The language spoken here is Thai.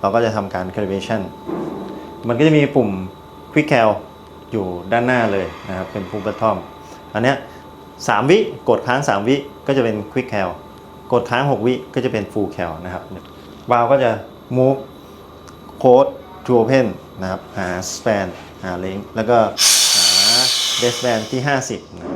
เราก็จะทำการ calibration มันก็จะมีปุ่ม quick cal อยู่ด้านหน้าเลยนะครับ เป็นปุ่ม bottom อันเนี้ยสามวิกดค้าง 3 วิก็จะเป็น quick cal กดค้าง 6 วิก็จะเป็น full cal นะครับวาล์วก็จะ move code to open นะครับ หา span หา link แล้วก็หา base band ที่ 50นะบ